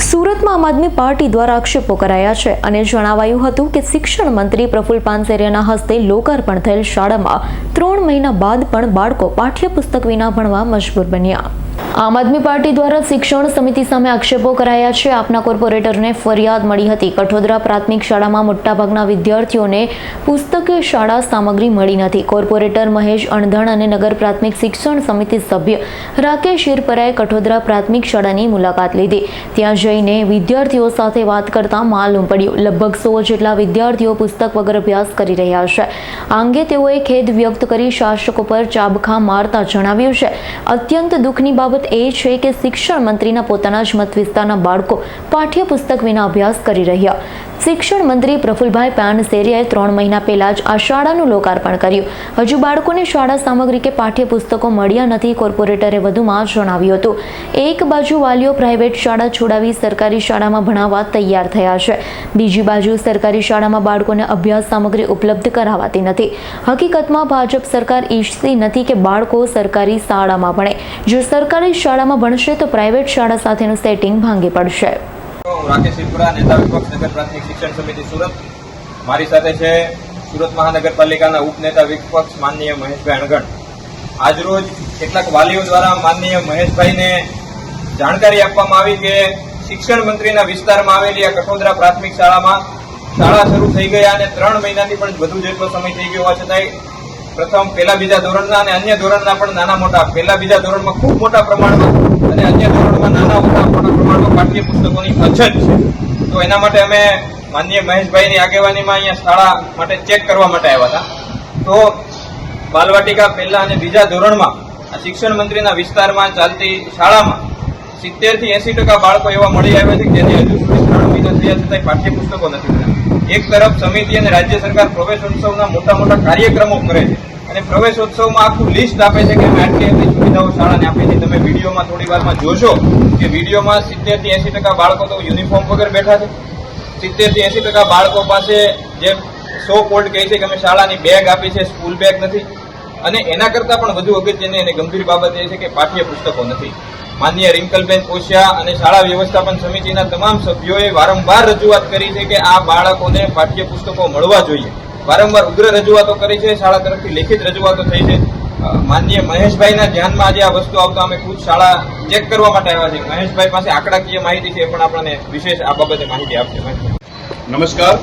સુરતમાં આમ આદમી પાર્ટી દ્વારા આક્ષેપો કરાયા છે અને જણાવાયું હતું કે શિક્ષણ મંત્રી પ્રફુલ પાનસેરિયાના હસ્તે લોકાર્પણ થયેલ શાળામાં ત્રણ મહિના બાદ પણ બાળકો પાઠ્યપુસ્તક વિના ભણવા મજબૂર બન્યા. આમ આદમી પાર્ટી દ્વારા શિક્ષણ સમિતિ સામે આક્ષેપો કરાયા છે. આપના કોર્પોરેટરને ફરિયાદ મળી હતી. કઠોદરા પ્રાથમિક શાળામાં મોટાભાગના વિદ્યાર્થીઓને પુસ્તકે શાળા સામગ્રી મળી નથી. કોર્પોરેટર મહેશ અણધણ અને નગર પ્રાથમિક શિક્ષણ સમિતિ સભ્ય રાકેશ શિરપરાએ કઠોદરા પ્રાથમિક શાળાની મુલાકાત લીધી. ત્યાં જઈને વિદ્યાર્થીઓ સાથે વાત કરતા માલુમ પડ્યું લગભગ સો જેટલા વિદ્યાર્થીઓ પુસ્તક વગર અભ્યાસ કરી રહ્યા છે. આ અંગે તેઓએ ખેદ વ્યક્ત કરી શાસકો પર ચાબખા મારતા જણાવ્યું છે. અત્યંત દુઃખની બાબત એ છે કે શિક્ષણ મંત્રીના પોતાના જ મત વિસ્તારના બાળકો પાઠ્યપુસ્તક વિના અભ્યાસ કરી રહ્યા. શિક્ષણ મંત્રી પ્રફુલભાઈ પાનસેરિયાએ ત્રણ મહિના પહેલા જ આ શાળાનું લોકાર્પણ કર્યું. હજુ બાળકોને શાળા સામગ્રી કે પાઠ્યપુસ્તકો મળ્યા નથી, કોર્પોરેટરે વધુમાં જણાવ્યું હતું. એક બાજુ વાલીઓ પ્રાઇવેટ શાળા છોડાવી સરકારી શાળામાં ભણાવવા તૈયાર થયા છે. બીજી બાજુ સરકારી શાળામાં બાળકોને અભ્યાસ સામગ્રી ઉપલબ્ધ કરાવાતી નથી. હકીકતમાં ભાજપ સરકાર ઈચ્છતી નથી કે બાળકો સરકારી શાળામાં ભણે. જો સરકારી શાળામાં ભણશે તો પ્રાઇવેટ શાળા સાથેનું સેટિંગ ભાંગી પડશે. રાકેશ શિવપુરા નેતા વિપક્ષ નગર પ્રાથમિક શિક્ષણ સમિતિ સુરત. મારી સાથે છે સુરત મહાનગરપાલિકાના ઉપનેતા વિપક્ષ માનનીય મહેશભાઈ અણગણ. આજરોજ કેટલાક વાલીઓ દ્વારા માનનીય મહેશભાઈને જાણકારી આપવામાં આવી કે શિક્ષણ મંત્રીના વિસ્તારમાં આવેલી આ કઠોદરા પ્રાથમિક શાળામાં શાળા શરૂ થઈ ગયા અને ત્રણ મહિનાથી પણ વધુ જેટલો સમય થઈ ગયો હોવા છતાંય પ્રથમ પહેલા બીજા ધોરણના અને અન્ય ધોરણના પણ નાના મોટા. પહેલા બીજા ધોરણમાં ખૂબ મોટા પ્રમાણમાં અને અન્ય ધોરણમાં નાના મોટા પ્રમાણમાં પાઠ્યપુસ્તકોની અછત છે. તો એના માટે અમે માનનીય મહેશભાઈની આગેવાનીમાં અહીંયા શાળા માટે ચેક કરવા માટે આવ્યા હતા. તો બાલવાટિકા પહેલા અને બીજા ધોરણમાં આ શિક્ષણ મંત્રીના વિસ્તારમાં ચાલતી શાળામાં સિત્તેરથી એસી ટકા બાળકો એવા મળી આવ્યા છે જેને હજુ સુધી ત્રણ મહિના થયા છતાંય પાઠ્યપુસ્તકો નથી એક તરફ સમિતિ અને રાજ્ય સરકાર પ્રવેશ ઉત્સવના મોટા મોટા કાર્યક્રમો કરે છે. અને પ્રવેશોત્સવમાં આખું લિસ્ટ આપે છે કે આટલી સુવિધાઓ શાળાને આપી છે. તમે વિડીયોમાં થોડી વારમાં જોશો કે વિડીયોમાં સિત્તેરથી એસી ટકા બાળકો તો યુનિફોર્મ વગર બેઠા છે. સિત્તેરથી એસી ટકા બાળકો પાસે જે સો કોલ્ડ કહે છે કે અમે શાળાની બેગ આપી છે સ્કૂલ બેગ નથી. અને એના કરતાં પણ વધુ અગત્યની અને ગંભીર બાબત એ છે કે પાઠ્ય પુસ્તકો નથી. માન્ય રિંકલબેન કોશિયા અને શાળા વ્યવસ્થાપન સમિતિના તમામ સભ્યોએ વારંવાર રજૂઆત કરી છે કે આ બાળકોને પાઠ્યપુસ્તકો મળવા જોઈએ. વારંવાર ઉગ્ર રજૂઆતો કરી છે શાળા તરફથી લેખિત રજૂઆતો થઈ છે. અ, માનનીય મહેશભાઈના ધ્યાનમાં આજે આ વસ્તુ આવતા અમે ખુદ શાળા ચેક કરવા માટે આવ્યા છે મહેશભાઈ પાસે આંકડાકીય માહિતી છે પણ આપણને વિશેષ આ બાબતે માહિતી આપશે. નમસ્કાર.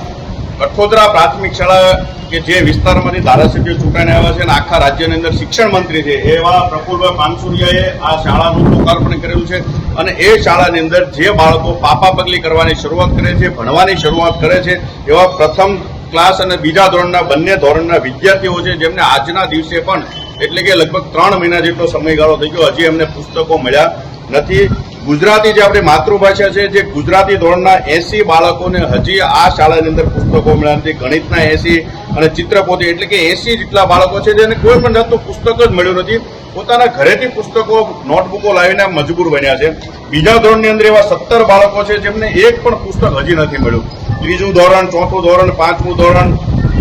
કઠોદરા પ્રાથમિક શાળા કે જે વિસ્તારમાંથી ધારાસભ્યો ચૂંટાઈને આવ્યા છે અને આખા રાજ્યની અંદર શિક્ષણ મંત્રી છે એવા પ્રફુલભાઈ પાનસુરિયાએ આ શાળાનું લોકાર્પણ કરેલું છે અને એ શાળાની અંદર જે બાળકો પાપા પગલી કરવાની શરૂઆત કરે છે ભણવાની શરૂઆત કરે છે એવા પ્રથમ ક્લાસ અને બીજા ધોરણના બંને ધોરણના વિદ્યાર્થીઓ છે, જેમને આજના દિવસે પણ એટલે કે લગભગ ત્રણ મહિના જેટલો સમયગાળો થઈ ગયો, હજી એમને પુસ્તકો મળ્યા નથી. ગુજરાતી જે આપણી માતૃભાષા છે, જે ગુજરાતી ધોરણના એસી બાળકોને હજી આ શાળાની અંદર પુસ્તકો મળ્યા નથી. ગણિતના એસી અને ચિત્રપોથી એટલે કે એસી જેટલા બાળકો છે જેને કોઈ પણ જાતનું પુસ્તક જ મળ્યું નથી. પોતાના ઘરેથી પુસ્તકો નોટબુકો લાવીને મજબૂર બન્યા છે. બીજા ધોરણની અંદર એવા સત્તર બાળકો છે જેમને એક પણ પુસ્તક હજી નથી મળ્યું. ત્રીજું ધોરણ, ચોથું ધોરણ, પાંચમું ધોરણ,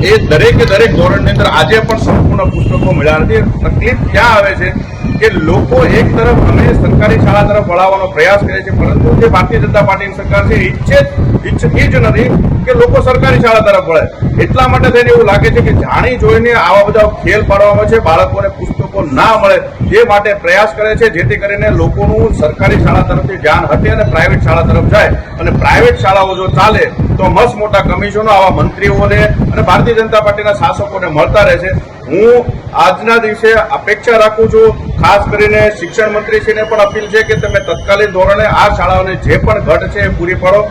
એ દરેકે દરેક ધોરણની અંદર આજે પણ સંપૂર્ણ પુસ્તકો મળ્યા નથી. તકલીફ ક્યાં આવે છે? કે લોકો એક તરફ અમે સરકારી શાળા તરફ વળાવવાનો પ્રયાસ કરે છે, પરંતુ જે ભારતીય જનતા પાર્ટીની સરકાર છે એ ઈચ્છે ઈચ્છતી જ નથી કે લોકો સરકારી શાળા તરફ વળે. એટલા માટે થઈને એવું લાગે છે કે જાણી જોઈને આવા બધા ખેલ પાડવામાં છે, બાળકોને પુસ્તકો ના મળે એ માટે પ્રયાસ કરે છે, જેથી કરીને લોકોનું સરકારી શાળા તરફથી ધ્યાન હટે અને પ્રાઇવેટ શાળા તરફ જાય. અને પ્રાઇવેટ શાળાઓ જો ચાલે, તો મસ્ત મોટા કમિશનો આવા મંત્રીઓને અને ભારતીય જનતા પાર્ટીના શાસકોને મળતા રહેશે. હું આજના દિવસે અપેક્ષા રાખું છું, ખાસ કરીને શિક્ષણ મંત્રીશ્રીને પણ અપીલ છે કે તમે તત્કાલીન ધોરણે આ શાળાઓને જે પણ ઘટ છે એ પૂરી પાડો.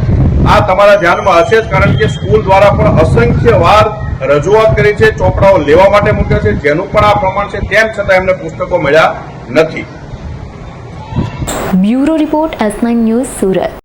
આ તમારા ધ્યાનમાં હશે જ, કારણ કે સ્કૂલ દ્વારા પણ અસંખ્ય વાર રજૂઆત કરી છે, ચોપડાઓ લેવા માટે મૂક્યા છે, જેનું પણ આ પ્રમાણ છે, તેમ છતાં એમને પુસ્તકો મળ્યા નથી. Bureau report S news Surat.